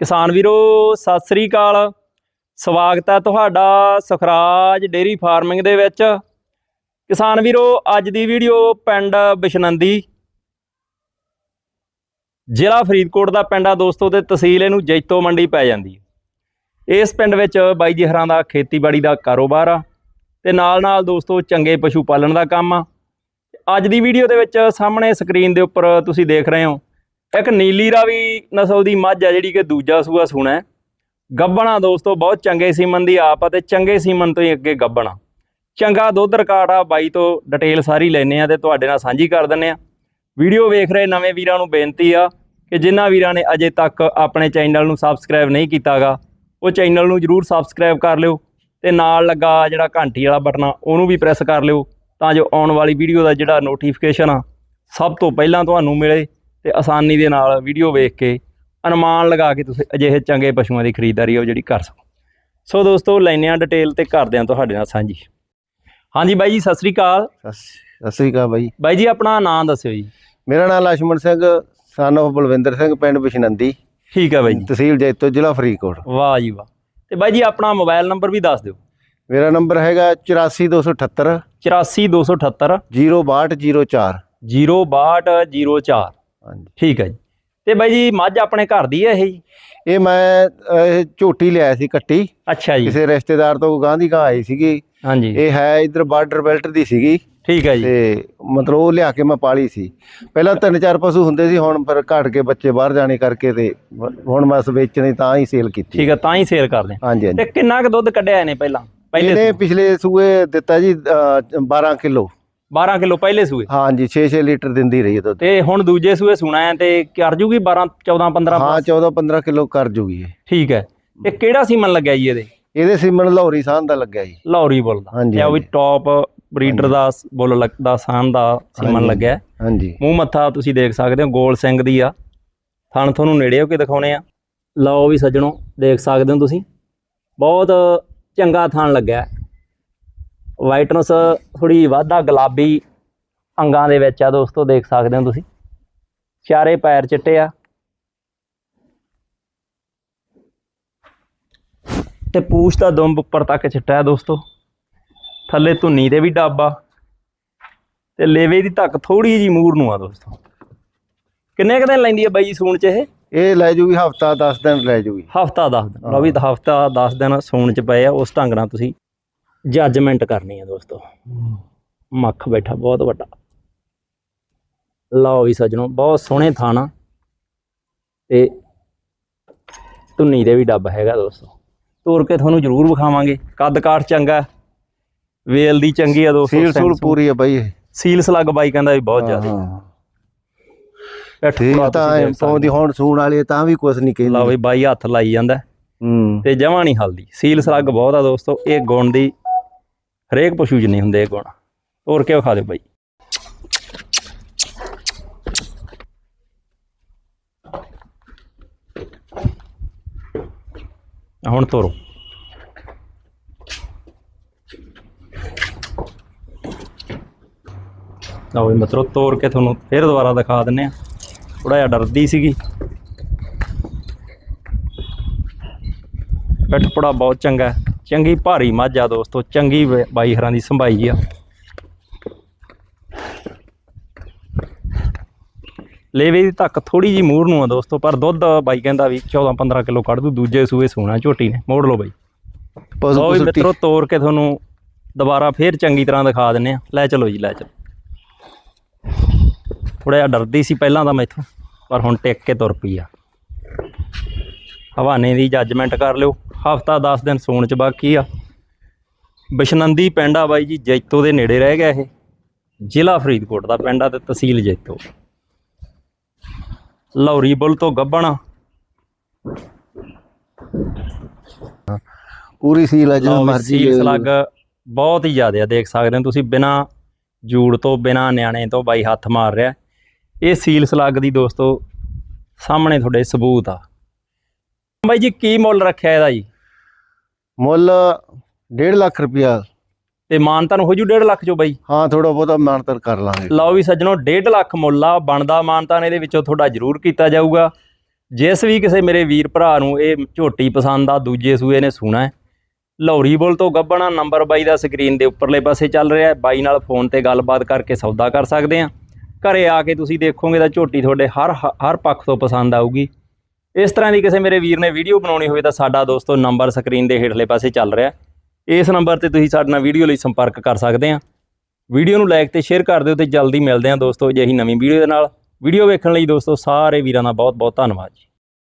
ਕਿਸਾਨ ਵੀਰੋ, ਸਤਿ ਸ੍ਰੀ ਅਕਾਲ। ਸਵਾਗਤ ਹੈ ਤੁਹਾਡਾ ਸੁਖਰਾਜ ਡੇਰੀ ਫਾਰਮਿੰਗ ਦੇ ਵਿੱਚ। ਕਿਸਾਨ ਵੀਰੋ, ਅੱਜ ਦੀ ਵੀਡੀਓ ਪਿੰਡ ਬਿਸ਼ਨੰਦੀ। ਜ਼ਿਲ੍ਹਾ ਫਰੀਦਕੋਟ ਦਾ ਪਿੰਡ ਆ ਦੋਸਤੋ ਤੇ ਤਹਿਸੀਲ ਇਹਨੂੰ ਜੈਤੋ ਮੰਡੀ ਪੈ ਜਾਂਦੀ ਹੈ। ਇਸ ਪਿੰਡ ਵਿੱਚ ਬਾਈ ਜੀ ਹਰਾਂ ਦਾ ਖੇਤੀਬਾੜੀ ਦਾ ਕਾਰੋਬਾਰ ਆ ਤੇ ਨਾਲ ਨਾਲ ਦੋਸਤੋ ਚੰਗੇ ਪਸ਼ੂ ਪਾਲਣ ਦਾ ਕੰਮ ਆ। ਅੱਜ ਦੀ ਵੀਡੀਓ ਦੇ ਵਿੱਚ ਸਾਹਮਣੇ ਸਕਰੀਨ ਦੇ ਉੱਪਰ ਤੁਸੀਂ ਦੇਖ ਰਹੇ ਹੋ ਇੱਕ ਨੀਲੀ ਰਾਵੀ ਨਸਲ ਦੀ ਮੱਝ ਆ ਜਿਹੜੀ ਕਿ ਦੂਜਾ ਸੂਆ ਸੂਣਾ ਹੈ। ਗੱਬਣਾ ਦੋਸਤੋ, ਬਹੁਤ ਚੰਗੇ ਸੀਮਨ ਦੀ ਆਪ ਆ ਤੇ ਚੰਗੇ ਸੀਮਨ ਤੋਂ ਹੀ ਅੱਗੇ ਗੱਬਣਾ। ਚੰਗਾ ਦੁੱਧ ਰਿਕਾਰਡ ਆ, ਬਾਈ ਤੋਂ ਡਿਟੇਲ ਸਾਰੀ ਲੈਨੇ ਆ ਤੇ ਤੁਹਾਡੇ ਨਾਲ ਸਾਂਝੀ ਕਰ ਦਿੰਨੇ ਆ। ਵੀਡੀਓ ਵੇਖ ਰਹੇ ਨਵੇਂ ਵੀਰਾਂ ਨੂੰ ਬੇਨਤੀ ਆ ਕਿ ਜਿਨ੍ਹਾਂ ਵੀਰਾਂ ਨੇ ਅਜੇ ਤੱਕ ਆਪਣੇ ਚੈਨਲ ਨੂੰ ਸਬਸਕ੍ਰਾਈਬ ਨਹੀਂ ਕੀਤਾਗਾ, ਉਹ ਚੈਨਲ ਨੂੰ ਜਰੂਰ ਸਬਸਕ੍ਰਾਈਬ ਕਰ ਲਿਓ ਤੇ ਨਾਲ ਲੱਗਾ ਜਿਹੜਾ ਘੰਟੀ ਵਾਲਾ ਬਟਨ ਆ, ਉਹਨੂੰ ਵੀ ਪ੍ਰੈਸ ਕਰ ਲਿਓ ਤਾਂ ਜੋ ਆਉਣ ਵਾਲੀ ਵੀਡੀਓ ਦਾ ਜਿਹੜਾ ਨੋਟੀਫਿਕੇਸ਼ਨ ਆ, ਸਭ ਤੋਂ ਪਹਿਲਾਂ ਤੁਹਾਨੂੰ ਮਿਲੇ। ਤੇ ਆਸਾਨੀ ਦੇ ਨਾਲ ਵੀਡੀਓ ਵੇਖ ਕੇ ਅਨੁਮਾਨ ਲਗਾ ਕੇ ਤੁਸੀਂ ਅਜਿਹੇ ਚੰਗੇ ਪਸ਼ੂਆਂ ਦੀ ਖਰੀਦਦਾਰੀ ਉਹ ਜਿਹੜੀ ਕਰ ਸਕੋ। ਸੋ ਦੋਸਤੋ ਲੈਨੇ ਆ ਡਿਟੇਲ ਤੇ ਕਰਦੇ ਆ ਤੁਹਾਡੇ ਨਾਲ ਸਾਂਝੀ। ਹਾਂਜੀ ਬਾਈ ਜੀ ਸਤਿ ਸ੍ਰੀ ਅਕਾਲ। ਸਤਿ ਸ੍ਰੀ ਅਕਾਲ ਬਾਈ। ਬਾਈ ਜੀ ਆਪਣਾ ਨਾਮ ਦੱਸਿਓ ਜੀ। ਮੇਰਾ ਨਾਮ ਲక్ష్మణ ਸਿੰਘ ਸਨ ਆਫ ਬਲਵਿੰਦਰ ਸਿੰਘ ਪਿੰਡ ਬਿਸ਼ਨੰਦੀ। ਠੀਕ ਹੈ ਬਾਈ ਜੀ। ਤਹਿਸੀਲ ਜੈਤੋ ਜ਼ਿਲ੍ਹਾ ਫਰੀਦਕੋਟ। ਵਾਹ ਜੀ ਵਾਹ। ਤੇ ਬਾਈ ਜੀ ਆਪਣਾ ਮੋਬਾਈਲ ਨੰਬਰ ਵੀ ਦੱਸ ਦਿਓ। ਮੇਰਾ ਨੰਬਰ ਹੈਗਾ 84278 84278 06204 06204 ਹਾਂਜੀ। ਠੀਕ ਹੈ ਜੀ। ਤੇ ਬਾਈ ਜੀ ਮੱਝ ਆਪਣੇ ਘਰ ਦੀ ਹੈ ਇਹ ਜੀ? ਇਹ ਮੈਂ ਇਹ ਝੋਟੀ ਲਿਆਇਆ ਸੀ ਕੱਟੀ। ਅੱਛਾ ਜੀ। ਕਿਸੇ ਰਿਸ਼ਤੇਦਾਰ ਤੋਂ ਗਾਂ ਆਈ ਸੀਗੀ। ਹਾਂਜੀ। ਇਹ ਹੈ ਇਧਰ ਬਾਰਡਰ ਬੈਲਟ ਦੀ ਸੀਗੀ। ਠੀਕ ਹੈ ਜੀ। ਤੇ ਮਤਲਬ ਉਹ ਲਿਆ ਕੇ ਮੈਂ ਪਾਲੀ ਸੀ। ਪਹਿਲਾਂ ਤਿੰਨ ਚਾਰ ਪਸ਼ੂ ਹੁੰਦੇ ਸੀ ਹੁਣ ਫਿਰ ਘਟ ਕੇ ਬੱਚੇ ਬਾਹਰ ਜਾਣੇ ਕਰਕੇ ਤੇ ਹੁਣ ਮੈਂ ਵੇਚਣੀ ਤਾਂ ਹੀ ਸੇਲ ਕੀਤੀ। ਠੀਕ ਹੈ ਤਾਂ ਹੀ ਸੇਲ ਕਰਦੇ। ਹਾਂਜੀ ਤੇ ਕਿੰਨਾ ਕੁ ਦੁੱਧ ਕੱਢਿਆ ਇਹਨੇ ਪਹਿਲਾਂ? ਪਹਿਲੇ ਇਹਨੇ? ਪਿਛਲੇ ਸੂਏ ਦਿੱਤਾ ਜੀ ਅ, 12 ਕਿਲੋ। 12 ਕਿਲੋ ਪਹਿਲੇ ਸੂਏ। ਹਾਂਜੀ 6-6 ਲੀਟਰ ਦਿੰਦੀ ਰਹੀ ਹੈ ਦੁੱਧ। ਤੇ ਹੁਣ ਦੂਜੇ ਸੂਏ ਸੁਣਾ ਹੈ ਤੇ ਕਰ ਜੂਗੀ 12 14 15 ਹਾਂ 14-15 ਕਿਲੋ ਕਰ ਜੂਗੀ ਇਹ। ਠੀਕ ਹੈ। ਤੇ ਕਿਹੜਾ ਸੀਮਨ ਲੱਗਿਆ ਜੀ ਇਹਦੇ? ਇਹਦੇ ਸਿਮਣ ਲਾਹੌਰੀ ਸਾਹ ਦਾ ਲੱਗਿਆ ਜੀ। ਲਾਹੌਰੀ ਬੁੱਲ ਦਾ। ਹਾਂਜੀ, ਇਹ ਵੀ। ਟੌਪ ਬਰੀਡਰ ਦਾ ਬੁੱਲ ਲੱਗਦਾ ਸਾਨ ਦਾ ਸੀਮਨ। ਲੱਗਿਆ। ਹਾਂਜੀ। ਮੂੰਹ ਮੱਥਾ ਤੁਸੀਂ ਦੇਖ ਸਕਦੇ ਹੋ ਗੋਲ ਸਿੰਘ ਦੀ ਆ। ਥਣ ਤੁਹਾਨੂੰ ਨੇੜੇ ਹੋ ਕੇ ਦਿਖਾਉਣੇ ਆ। ਲਓ ਵੀ ਸੱਜਣੋ ਦੇਖ ਸਕਦੇ ਹੋ ਤੁਸੀਂ। ਬਹੁਤ ਚੰਗਾ ਥਣ ਲੱਗਿਆ। ਵਾਈਟਨੈਸ ਥੋੜੀ ਵਾਧਾ ਗੁਲਾਬੀ ਅੰਗਾਂ ਦੇ ਵਿੱਚ ਆ ਦੋਸਤੋ ਦੇਖ ਸਕਦੇ ਹੋ ਤੁਸੀਂ। ਚਾਰੇ ਪੈਰ ਚਿੱਟੇ ਆ। ਤੇ ਪੂਛ ਦਾ ਦੁੰਬ ਉੱਪਰ ਤੱਕ ਚਿੱਟਾ ਹੈ ਦੋਸਤੋ। ਥੱਲੇ ਧੁੰਨੀ ਦੇ ਵੀ ਡੱਬ। ਆ ਤੇ ਲੇਵੇ ਦੀ ਧੱਕ ਥੋੜੀ ਜੀ ਮੂਰ ਨੂੰ ਆ ਦੋਸਤੋ। ਕਿੰਨੇ ਕੁ ਦਿਨ ਲੈਂਦੀ ਆ ਬਾਈ ਜੀ ਸੂਣ ਚ ਇਹ? ਇਹ ਲੈ ਜੂਗੀ ਹਫਤਾ 10 ਦਿਨ ਲੈ ਜੂਗੀ। ਹਫਤਾ 10 ਦਿਨ। ਲਓ ਵੀ ਹਫਤਾ 10 ਦਿਨ ਸੂਣ ਚ ਪਏ ਆ ਉਸ ਢੰਗ ਨਾਲ ਤੁਸੀਂ ਜੱਜਮੈਂਟ ਕਰਨੀ ਆ ਦੋਸਤੋ। ਮੱਖ ਬੈਠਾ ਬਹੁਤ ਵੱਡਾ। ਲਓ ਵੀ ਸੱਜਣੋ ਬਹੁਤ ਸੋਹਣੇ ਥਾਣਾ ਤੇ ਧੁੰਨੀ ਦੇ ਵੀ ਡੱਬ ਹੈਗਾ ਦੋਸਤੋ। ਤੋਰ ਕੇ ਤੁਹਾਨੂੰ ਜ਼ਰੂਰ ਵਿਖਾਵਾਂਗੇ। ਕੱਦ ਕਾਠ ਚੰਗਾ ਹੈ। ਵੇਲ ਦੀ ਚੰਗੀ ਆ ਦੋਸਤੋ ਸੀਲ ਸੂਲ ਪੂਰੀ ਹੈ ਬਾਈ ਸੀਲ ਸਲੱਗ ਬਾਈ ਕਹਿੰਦਾ ਵੀ ਬਹੁਤ ਜ਼ਿਆਦਾ। ਹਾਂ। ਠੀਕ ਤਾਂ ਪਾਉਂਦੀ ਹੁਣ ਸੂਣ ਵਾਲੀ ਹੈ ਤਾਂ ਵੀ ਕੁਝ ਨਹੀਂ ਹੋ। ਲਓ ਕਹਿੰਦੀ ਵੀ ਬਾਈ ਹੱਥ ਲਾਈ ਜਾਂਦਾ। ਹੈ। ਹੂੰ ਤੇ ਜਮਾਂ ਨਹੀਂ ਹਲਦੀ। ਸੀਲ ਸਲੱਗ ਬਹੁਤ ਆ ਦੋਸਤੋ ਇਹ ਗੁਣ ਦੀ ਹਰੇਕ ਪਸ਼ੂ 'ਚ ਨਹੀਂ ਹੁੰਦੇ ਇਹ ਗੁਣ। ਹੋਰ ਕਿਉਂ ਖਾ ਦਿਓ ਬਾਈ? ਹੁਣ ਤੋਰੋ। ਲਓ ਵੀ ਮਿੱਤਰੋ ਤੋੜ ਕੇ ਤੁਹਾਨੂੰ ਫੇਰ ਦੁਬਾਰਾ ਦਿਖਾ ਦਿੰਨੇ ਆ। ਥੋੜਾ ਜਿਹਾ ਡਰਦੀ ਸੀਗੀ। ਪਿੱਠਪੜਾ ਬਹੁਤ ਚੰਗਾ। ਹੈ। ਚੰਗੀ ਭਾਰੀ ਮੱਝ ਆ ਦੋਸਤੋ ਚੰਗੀ ਬਾਈ ਹਰਾਂ ਦੀ ਸੰਭਾਈ ਆ। ਲੇਵੇ ਦੀ ਧੱਕ ਥੋੜੀ ਜੀ ਮੂਰ ਨੂੰ ਆ ਦੋਸਤੋ ਪਰ ਦੁੱਧ ਬਾਈ ਕਹਿੰਦਾ ਵੀ 14 15 ਕਿਲੋ ਕੱਢ ਦੂ ਦੂਜੇ ਸੂਏ ਸੂਣਾ ਝੋਟੀ ਨੇ ਮੋੜ ਲਓ ਬਾਈ। ਪਸ਼ੂ ਲਓ ਵੀ ਪਸ਼ੂ ਮਿੱਤਰੋ ਤੋੜ ਕੇ ਤੁਹਾਨੂੰ ਦੁਬਾਰਾ ਫੇਰ ਚੰਗੀ ਤਰ੍ਹਾਂ ਦਿਖਾ ਦਿੰਨੇ ਆ। ਲੈ ਚਲੋ ਜੀ ਲੈ ਚਲੋ। ਥੋੜਾ ਜਿਹਾ ਡਰਦੀ ਸੀ ਪਹਿਲਾਂ ਤਾਂ ਮੈਥੋਂ ਪਰ ਹੁਣ ਟਿਕ ਕੇ ਤੁਰ ਪਈ ਆ। ਹਵਾਨੇ ਦੀ ਜੱਜਮੈਂਟ ਕਰ ਲਿਓ। ਹਫਤਾ 10 ਦਿਨ ਸੌਣ ਚ ਬਾਕੀ ਆ। ਬਿਸ਼ਨੰਦੀ ਪਿੰਡ ਆ ਬਾਈ ਜੀ ਜੈਤੋ ਦੇ ਨੇੜੇ ਰਹਿ ਗਿਆ ਇਹ। ਜ਼ਿਲ੍ਹਾ ਫਰੀਦਕੋਟ ਦਾ ਪਿੰਡ ਆ ਤੇ ਤਹਿਸੀਲ ਜੈਤੋ। ਲੌਰੀ ਬੁੱਲ ਤੋਂ ਗੱਬਣ। ਪੂਰੀ ਸੀਲ ਹੈ ਜਿਵੇਂ ਮਰਜ਼ੀ ਸੀਲ ਲੈ ਲਓ। ਸਲੱਗ ਬਹੁਤ ਹੀ ਜ਼ਿਆਦਾ ਆ ਦੇਖ ਸਕਦੇ ਹੋ ਤੁਸੀਂ ਬਿਨਾ ਜੂੜ ਤੋਂ ਬਿਨਾ ਨਿਆਣੇ ਤੋਂ ਬਾਈ ਹੱਥ ਮਾਰ ਰਿਹਾ। ਇਹ ਸੀਲ ਸਲੱਗ ਦੀ ਦੋਸਤੋ ਸਾਹਮਣੇ ਤੁਹਾਡੇ ਸਬੂਤ ਆ। ਬਾਈ ਜੀ ਕੀ ਮੁੱਲ ਰੱਖਿਆ ਇਹਦਾ ਜੀ? ਮੁੱਲ 1.5 ਲੱਖ ਰੁਪਇਆ। ਤੇ ਮਾਨਤਨ ਹੋ ਜੂ 1.5 ਲੱਖ ਚੋਂ ਬਾਈ? ਹਾਂ ਥੋੜਾ ਬਹੁਤਾ ਮਾਨਤਰ ਕਰ ਲਾਂਗੇ। ਲਓ ਵੀ ਸੱਜਣੋ 1.5 ਲੱਖ ਮੁੱਲ ਆ ਬਣਦਾ ਮਾਨਤਾਨ ਇਹਦੇ ਵਿੱਚੋਂ ਤੁਹਾਡਾ ਜ਼ਰੂਰ ਕੀਤਾ ਜਾਊਗਾ। ਜਿਸ ਵੀ ਕਿਸੇ ਮੇਰੇ ਵੀਰ ਭਰਾ ਨੂੰ ਇਹ ਝੋਟੀ ਪਸੰਦ ਆ ਦੂਜੇ ਸੂਏ ਨੇ ਸੂਣਾ ਲੌਰੀ ਬੁੱਲ ਤੋਂ ਗੱਬਣਾ ਨੰਬਰ ਬਾਈ ਦਾ ਸਕਰੀਨ ਦੇ ਉੱਪਰਲੇ ਪਾਸੇ ਚੱਲ ਰਿਹਾ ਬਾਈ ਨਾਲ ਫੋਨ ਤੇ ਗੱਲਬਾਤ ਕਰਕੇ ਸੌਦਾ ਕਰ ਸਕਦੇ ਆ ਘਰੇ ਆ ਕੇ ਤੁਸੀਂ ਦੇਖੋਗੇ ਤਾਂ ਝੋਟੀ ਤੁਹਾਡੇ ਹਰ ਹਰ ਪੱਖ ਤੋਂ ਪਸੰਦ ਆਊਗੀ। ਇਸ ਤਰ੍ਹਾਂ ਦੀ ਕਿਸੇ ਮੇਰੇ ਵੀਰ ਨੇ ਵੀਡੀਓ ਬਣਾਉਣੀ ਹੋਵੇ ਤਾਂ ਸਾਡਾ ਦੋਸਤੋ ਨੰਬਰ ਸਕਰੀਨ ਦੇ ਹੇਠਲੇ ਪਾਸੇ ਚੱਲ ਰਿਹਾ ਇਸ ਨੰਬਰ ਤੇ ਤੁਸੀਂ ਸਾਡੇ ਨਾਲ ਵੀਡੀਓ ਲਈ ਸੰਪਰਕ ਕਰ ਸਕਦੇ ਆ ਵੀਡੀਓ ਨੂੰ ਲਾਈਕ ਤੇ ਸ਼ੇਅਰ ਕਰ ਦਿਓ ਤੇ ਜਲਦੀ ਮਿਲਦੇ ਆ ਦੋਸਤੋ ਅਜਿਹੀ ਨਵੀਂ ਵੀਡੀਓ ਦੇ ਨਾਲ। ਵੀਡੀਓ ਵੇਖਣ ਲਈ ਦੋਸਤੋ ਸਾਰੇ ਵੀਰਾਂ ਦਾ ਬਹੁਤ ਬਹੁਤ ਧੰਨਵਾਦ ਜੀ।